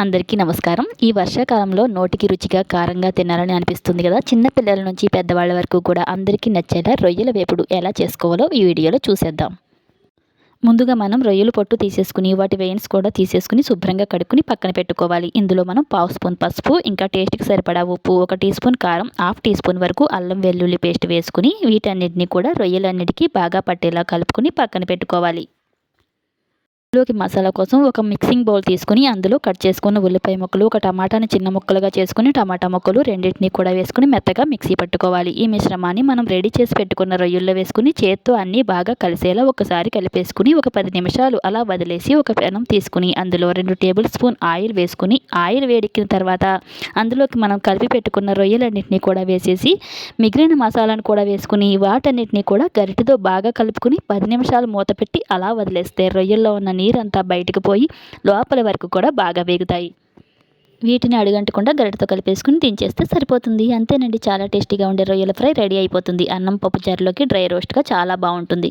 అందరికీ నమస్కారం. ఈ వర్షాకాలంలో నోటికి రుచిగా కారంగా తినాలని అనిపిస్తుంది కదా? చిన్న పిల్లల నుంచి పెద్దవాళ్ళ వరకు కూడా అందరికీ నచ్చేలా రొయ్యల వేపుడు ఎలా చేసుకోవాలో ఈ వీడియోలో చూసేద్దాం. ముందుగా మనం రొయ్యలు పొట్టు తీసేసుకుని వాటి వెయిన్స్ కూడా తీసేసుకుని శుభ్రంగా కడుక్కుని పక్కన పెట్టుకోవాలి. ఇందులో మనం పావు స్పూన్ పసుపు ఇంకా టేస్ట్కి సరిపడా ఉప్పు ఒక టీ స్పూన్ కారం హాఫ్ టీ స్పూన్ వరకు అల్లం వెల్లుల్లి పేస్ట్ వేసుకుని వీటన్నిటిని కూడా రొయ్యలన్నిటికీ బాగా పట్టేలా కలుపుకుని పక్కన పెట్టుకోవాలి. ఇందులోకి మసాలా కోసం ఒక మిక్సింగ్ బౌల్ తీసుకుని అందులో కట్ చేసుకున్న ఉల్లిపాయ ముక్కలు ఒక టమాటాని చిన్న ముక్కలుగా చేసుకుని టమాటా ముక్కలు రెండింటిని కూడా వేసుకుని మెత్తగా మిక్సీ పట్టుకోవాలి. ఈ మిశ్రమాన్ని మనం రెడీ చేసి పెట్టుకున్న రొయ్యల్లో వేసుకుని చేత్తో అన్నీ బాగా కలిసేలా ఒకసారి కలిపేసుకుని ఒక పది నిమిషాలు అలా వదిలేసి ఒక పెనం తీసుకుని అందులో రెండు టేబుల్ స్పూన్ ఆయిల్ వేసుకుని ఆయిల్ వేడెక్కిన తర్వాత అందులోకి మనం కలిపి పెట్టుకున్న రొయ్యలన్నింటినీ కూడా వేసేసి మిగిలిన మసాలాను కూడా వేసుకుని వాటన్నిటిని కూడా గరిటెతో బాగా కలుపుకుని పది నిమిషాలు మూత పెట్టి అలా వదిలేస్తే రొయ్యల్లో ఉన్న నీరంతా బయటకు పోయి లోపల వరకు కూడా బాగా వేగుతాయి. వీటిని అడుగంటకుండా గరిటతో కలిపేసుకుని దించేస్తే సరిపోతుంది. అంతేనండి చాలా టేస్టీగా ఉండే రొయ్యల ఫ్రై రెడీ అయిపోతుంది. అన్నం పప్పు చారులోకి డ్రై రోస్ట్గా చాలా బాగుంటుంది.